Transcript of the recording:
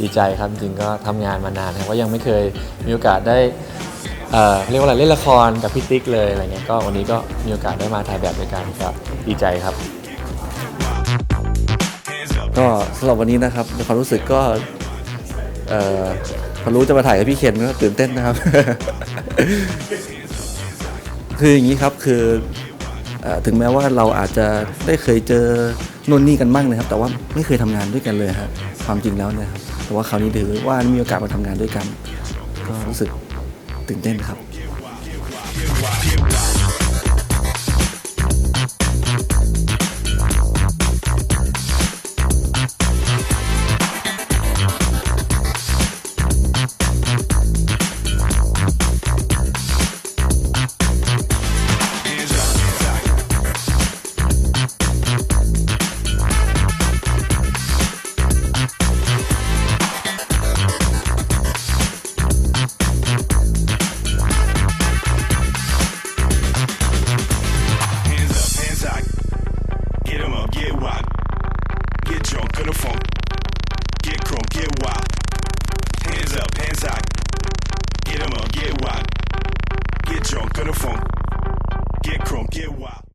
ดีใจครับจริงก็ทำงานมานานครับก็ยังไม่เคยมีโอกาสได้เอ่อเรียกว่าอะไรเล่นละครกับพี่ติ๊กเลยอะไรเงี้ยก็วันนี้ก็มีโอกาสได้มาถ่ายแบบด้วยกันก็ดีใจครับ ก็สำหรับวันนี้นะครับความรู้สึกก็เอ่อพอรู้จะมาถ่ายกับพี่เคนก็ตื่นเต้นนะครับ คืออย่างนี้ครับคืออถึงแม้ว่าเราอาจจะได้เคยเจอนู่นนี่กันบ้างนะครับ แต่ว่าไม่เคยทำงานด้วยกันเลยครับความจริงแล้วเนะครับ แต่ว่าคราวนี้ถือว่ามีโอกาสมาทำงานด้วยกัน ก็รู้สึกตื่นเต้นครับ the funk. Get crunk, get wild. Hands up, hands high. Get 'em up, get wild. Get drunk, the funk. Get get wild.